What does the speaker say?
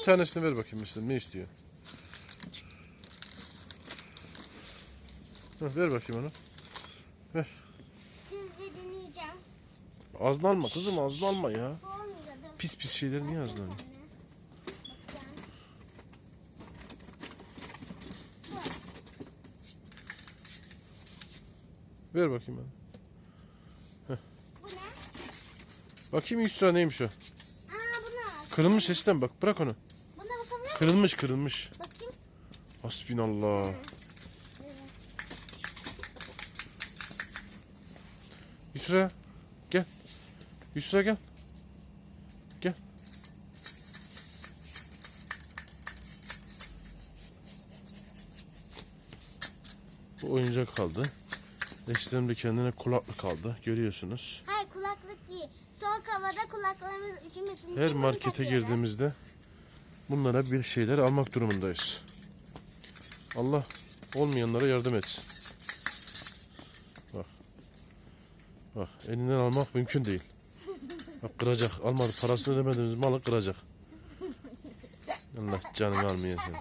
bir tanesini ver bakayım mesela ne istiyor? Heh, ver bakayım onu. Deneyeceğim. Ağzını alma kızım ağzını alma ya. Pis pis şeyleri niye ağzına alıyorsun? Ver bakayım bana. Bu ne? Bakayım Yusra neymiş o? Kırılmış sesten bak bırak onu. Buna? Kırılmış kırılmış. Bakayım. Hasbinallah. Yusra gel. Yusra gel. Gel. Bu oyuncak kaldı. Eşlerim de kendine kulaklık aldı. Görüyorsunuz. Hayır kulaklık değil. Soğuk havada kulaklarımız üşümesin Her markete girdiğimizde bunlara bir şeyler almak durumundayız. Allah olmayanlara yardım etsin. Bak. Bak elinden almak mümkün değil. Bak kıracak. Almadı parasını ödemediğimiz malı kıracak. Allah canını almayasın.